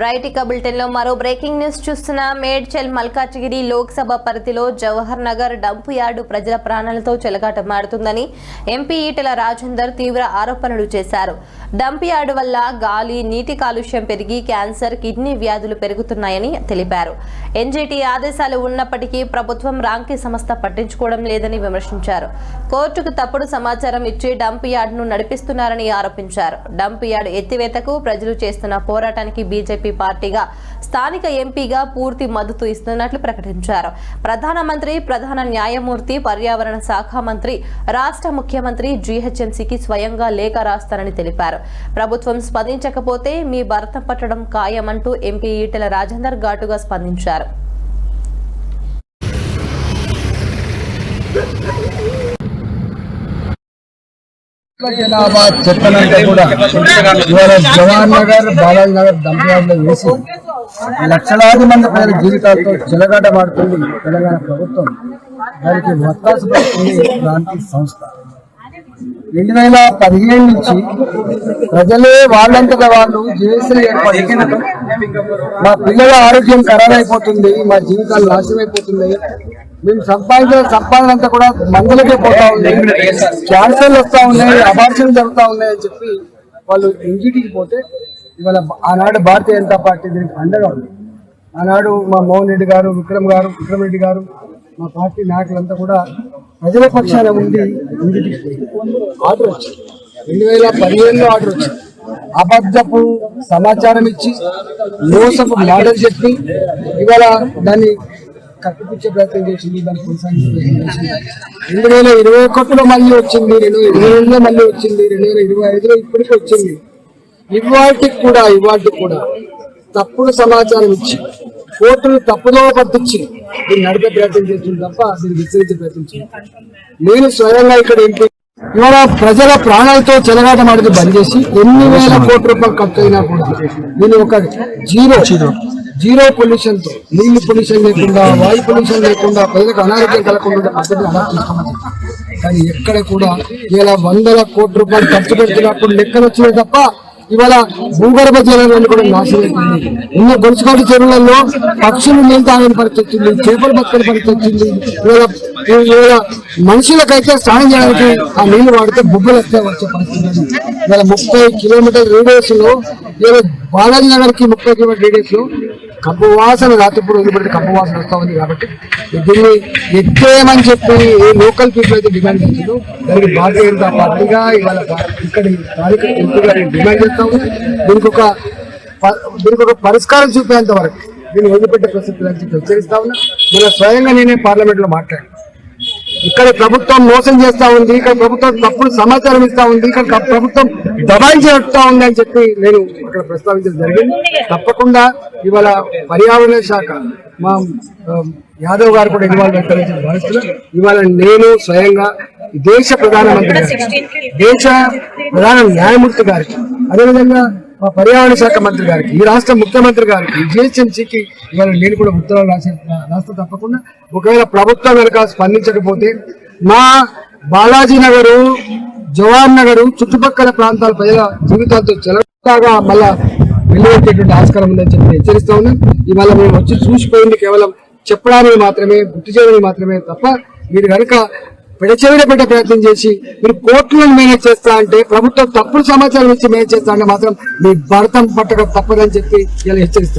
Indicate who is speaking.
Speaker 1: Right ఇక bulletin మరో breaking news చూస్తున్న మేడ్చల్ మల్కాజ్గిరి లోక్సభ పరిధిలో జవహర్ నగర్ డంపు యార్డు ప్రజల ప్రాణాలతో చెలగాటమాడుతుందని ఎంపీ ఈటల రాజేందర్ తీవ్ర ఆరోపణలు చేశారు. డంప్ యార్డు వల్ల గాలి నీటి కాలుష్యం పెరిగి క్యాన్సర్ కిడ్నీ వ్యాధులు పెరుగుతున్నాయని తెలిపారు. ఎన్జీటీ ఆదేశాలు ఉన్నప్పటికీ ప్రభుత్వం రాంకీ సంస్థ పట్టించుకోవడం లేదని విమర్శించారు. కోర్టుకు తప్పుడు సమాచారం ఇచ్చి డంప్ యార్డును నడిపిస్తున్నారని ఆరోపించారు. డంప్ యార్డ్ ఎత్తివేతకు ప్రజలు చేస్తున్న పోరాటానికి బీజేపీ పార్టీగా స్థానిక ఎంపీగా పూర్తి మద్దతు ఇస్తున్నట్లు ప్రకటించారు. ప్రధానమంత్రి ప్రధాన న్యాయమూర్తి పర్యావరణ శాఖ మంత్రి రాష్ట్ర ముఖ్యమంత్రి జీహెచ్ఎంసీకి స్వయంగా లేఖ రాస్తారని తెలిపారు. ప్రభుత్వం స్పందించకపోతే మీ భరతం పట్టడం ఖాయమంటూ ఎంపీ ఈటెల రాజేందర్ ఘాటుగా స్పందించారు.
Speaker 2: జనాభా చెత్తనంతా కూడా ఇవాళ జవాహర్ నగర్ బాలాజీ నగర్ దంపయార్లో వేసి లక్షలాది మంది ప్రజల జీవితాలతో చెలగాటమాడుతుంది తెలంగాణ ప్రభుత్వం. దానికి వత్తాసు పడుతుంది క్రాంతి సంస్థ. రెండు వేల పదిహేను నుంచి ప్రజలే వాళ్ళంతటా వాళ్ళు జేఏసీ ఏర్పాటు మా పిల్లల ఆరోగ్యం ఖరాబ్ అయిపోతుంది మా జీవితాలు నాశనం అయిపోతుంది మేము సంపాదించిన సంపాదన అంతా కూడా మందులకే పోతా ఉంది. క్యాన్సర్లు వస్తా ఉన్నాయి అబార్షన్ జరుగుతా ఉన్నాయి అని చెప్పి వాళ్ళు ఇంటికి పోతే ఇవాళ ఆనాడు భారతీయ జనతా పార్టీ దీనికి అండగా ఉంది. ఆనాడు మా మోహన్ రెడ్డి గారు విక్రమ్ గారు విక్రమ్ రెడ్డి గారు మా పార్టీ నాయకులంతా కూడా ప్రజల పక్షాన ఉండి ఇంటికి ఆర్డర్ వచ్చింది రెండు వేల పదిహేనులో ఆర్డర్ వచ్చింది అబద్ధపు సమాచారం ఇచ్చి మోసపు మాటలు చెప్పి ఇవాళ దాన్ని కప్పిపుచ్చే ప్రయత్నం చేసింది దాన్ని కొనసాగించే రెండు వేల ఇరవై ఒకటిలో మళ్ళీ వచ్చింది రెండు వేల ఇరవై రెండులో మళ్ళీ వచ్చింది రెండు వేల ఇరవై ఐదులో ఇప్పటికీ వచ్చింది. ఇవాటికి కూడా ఇవాటికి కూడా తప్పుడు సమాచారం ఇచ్చి కోర్టును తప్పుదో పట్టించి దీన్ని నడిపే ప్రయత్నం చేస్తుంది తప్ప దీన్ని విస్తరించే ప్రయత్నం నేను స్వయంగా ఇక్కడ ఎంపీ ఇవాళ ప్రజల ప్రాణాలతో చెలగాటమాడితే బంద్ చేసి ఎన్ని వేల కోట్ల రూపాయలు ఖర్చు అయినా కూడా దీని ఒక జీరో జీరో జీరో పొల్యూషన్తో నీళ్ళు పొల్యూషన్ లేకుండా వాయు పొల్యూషన్ లేకుండా ప్రజలకు అనారోగ్యం కలగకుండా పద్ధతిని అలా తీసుకున్నాం. కానీ ఎక్కడ కూడా ఇలా వందల కోట్ల రూపాయలు ఖర్చు పెడుతున్నప్పుడు లెక్కలు వచ్చినాయి తప్ప ఇవాళ భూగర్భ జలాలను కూడా నాశనం ఉన్న గొలుసుకాటి చెరువులలో పక్షులు నీళ్ళు తాగని పరిస్థితి వచ్చింది చేపలు పక్కన పరిస్థితి వచ్చింది ఇవాళ మనుషులకైతే స్నానం చేయడానికి ఆ నీళ్ళు వాడితే బుబ్బలు వస్తే వచ్చే పరిస్థితి ఇవాళ ముప్పై కిలోమీటర్ రేడియస్లో ఇవాళ బాలాజీ నగర్కి ముప్పై కిలోమీటర్ రేడియస్లో కప్పు వాసన రాత్రిపూట వదిలిపెడితే కప్పు వాసన వస్తూ ఉంది కాబట్టి దీన్ని ఎత్తేయమని చెప్పి ఏ లోకల్ పీపుల్ అయితే డిమాండ్ చేసిందో దానికి భారతీయ జనతా పార్టీగా ఇవాళ ఇక్కడ ఇక్కడి డిమాండ్ చేస్తా ఉంది దీనికి ఒక ప- దీనికి ఒక పరిష్కారం చూపేంత వరకు దీన్ని వదిలిపెట్టే ప్రసక్తి అని చెప్పి హెచ్చరిస్తా ఉన్నా. స్వయంగా నేనే పార్లమెంట్లో మాట్లాడాను. ఇక్కడ ప్రభుత్వం మోసం చేస్తా ఉంది ఇక్కడ ప్రభుత్వం తప్పుడు సమాచారం ఇస్తా ఉంది ఇక్కడ ప్రభుత్వం దబాయి చేస్తా ఉంది అని చెప్పి నేను ఇక్కడ ప్రస్తావించడం జరిగింది. తప్పకుండా ఇవాళ పర్యావరణ శాఖ మా యాదవ్ గారు కూడా ఇన్వాల్వ్ అవుతారని భావిస్తున్నా. ఇవాళ నేను స్వయంగా దేశ ప్రధానమంత్రి దేశ ప్రధాన న్యాయమూర్తి గారికి అదేవిధంగా మా పర్యావరణ శాఖ మంత్రి గారికి ఈ రాష్ట్ర ముఖ్యమంత్రి గారికి జిహెచ్ఎంసీకి ఇవాళ నేను కూడా ఉత్తరాలు రాసే రాష్ట్ర తప్పకుండా. ఒకవేళ ప్రభుత్వం కనుక స్పందించకపోతే మా బాలాజీ నగరు జవాహర్ నగరు చుట్టుపక్కల ప్రాంతాల ప్రజల జీవితాలతో చెలగా మళ్ళా వెళ్ళేటటువంటి ఆస్కారం ఉందని చెప్పి హెచ్చరిస్తా ఉన్నాం. ఇవాళ మేము వచ్చి చూసిపోయింది కేవలం చెప్పడానికి మాత్రమే గుర్తు చేయడానికి మాత్రమే తప్ప మీరు కనుక పెట్టే ప్రయత్నం చేసి మీరు కోర్టులను మేనేజ్ చేస్తా అంటే ప్రభుత్వం తప్పుడు సమాచారం ఇచ్చి మేనేజ్ చేస్తా అంటే మాత్రం మీ భారతం పట్టక తప్పదని చెప్పి ఇలా హెచ్చరిస్తారు